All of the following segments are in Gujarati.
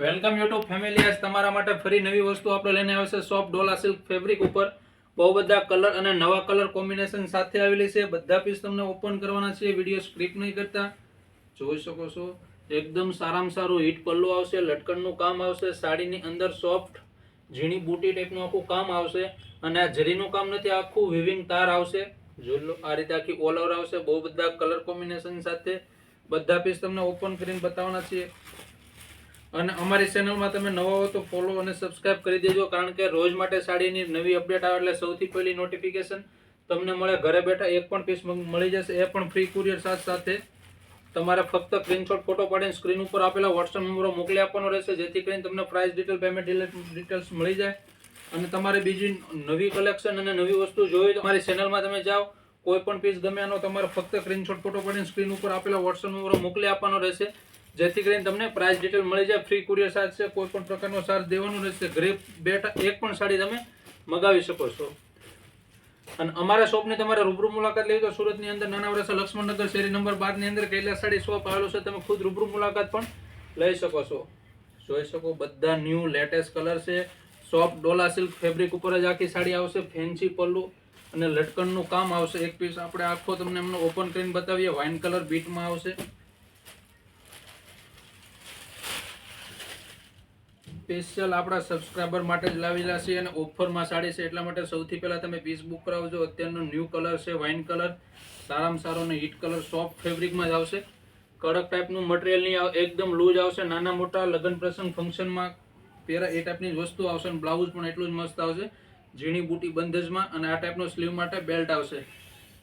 Welcome YouTube family. આજ તમારા માટે ફરી નવી વસ્તુ આપણે લઈને આવે છે સોફ્ટ ડોલા સિલ્ક ફેબ્રિક ઉપર. બહુ બધા કલર અને નવા કલર કોમ્બિનેશન સાથે આવેલી છે. બધા પીસ તમને ઓપન કરવાના છે. વીડિયો સ્ક્રિપ્ટ નહીં કરતા. જોઈ શકો છો. એકદમ સારામાં સારું હીટ પલ્લું આવશે, લટકણનું કામ આવશે, સાડીની અંદર સોફ્ટ, ઝીણી બુટી ટાઈપનું આખું કામ આવશે અને આ જરીનું કામ નથી, આખું વિવિંગ તાર આવશે. લો, આ રીતે આખી ઓલ ઓવર આવશે. બહુ બધા કલર કોમ્બિનેશન સાથે બધા પીસ તમને ઓપન કરીને બતાવવાના છીએ. અને અમારી ચેનલમાં તમે નવા હો તો ફોલો અને સબસ્ક્રાઇબ કરી દેજો, કારણ કે રોજ માટે સાડીની નવી અપડેટ આવે એટલે સૌથી પહેલી નોટિફિકેશન તમને મળે. ઘરે બેઠા એક પણ પીસ મળી જશે, એ પણ ફ્રી કુરિયર સાથ સાથે. તમારે ફક્ત સ્ક્રીનશોટ ફોટો પાડીને સ્ક્રીન ઉપર આપેલા વોટ્સઅપ નંબરો મોકલી આપવાનો રહેશે, જેથી કરીને તમને પ્રાઇસ ડિટેલ પેમેન્ટ ડિટેલ્સ મળી જાય. અને તમારે બીજી નવી કલેક્શન અને નવી વસ્તુ જોઈ તો અમારી ચેનલમાં તમે જાઓ. કોઈ પણ પીસ ગમે એનો તમારે ફક્ત સ્ક્રીનશોટ ફોટો પાડીને સ્ક્રીન ઉપર આપેલા વોટ્સઅપ નંબરો મોકલી આપવાનો રહેશે. જેથી કરીને તમને પ્રાઇસ ડિટેલ મળી જાય. ફ્રી કુરિયર ચાર્જ છે, કોઈ પણ પ્રકારનો ચાર્જ દેવાનો રહેશે. ઘરે બેઠા એક પણ સાડી તમે મગાવી શકો છો. અને અમારા શોપની તમારે રૂબરૂ મુલાકાત લેવી તો સુરતની અંદર નાના વરસા લક્ષ્મણનગર શેરી નંબર બારની અંદર કૈલાસ સાડી શોપ આવેલો છે. તમે ખુદ રૂબરૂ મુલાકાત પણ લઈ શકો છો. જોઈ શકો બધા ન્યૂ લેટેસ્ટ કલર છે. સોફ્ટ ડોલા સિલ્ક ફેબ્રિક ઉપર જ આખી સાડી આવશે. ફેન્સી પલ્લુ અને લટકણનું કામ આવશે. એક પીસ આપણે આખો તમને એમનો ઓપન કરીને બતાવીએ. વાઇન કલર બીટમાં આવશે. સ્પેશિયલ આપણા સબસ્ક્રાઈબર માટે જ લાવેલા છે અને ઓફરમાં સાડી છે. એટલા માટે સૌથી પહેલાં તમે પીસ બુક કરાવજો. અત્યારનો ન્યૂ કલર છે, વાઇન કલર. સારામાં સારો અને હીટ કલર, સોફ્ટ ફેબ્રિકમાં જ આવશે. કડક ટાઈપનું મટીરિયલ નહીં એકદમ લૂઝ આવશે. નાના મોટા લગ્ન પ્રસંગ ફંક્શનમાં પહેરા એ ટાઈપની વસ્તુ આવશે અને બ્લાઉઝ પણ એટલું જ મસ્ત આવશે. ઝીણી બુટી બંધેજમાં અને આ ટાઈપનો સ્લીવ માટે બેલ્ટ આવશે.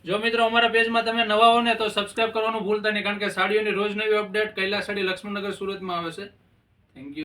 જો મિત્રો અમારા પેજમાં તમે નવા હો ને તો સબસ્ક્રાઇબ કરવાનું ભૂલતા નહીં, કારણ કે સાડીઓની રોજ નવી અપડેટ કૈલાસ સાડી લક્ષ્મણનગર સુરતમાં આવે છે. Thank you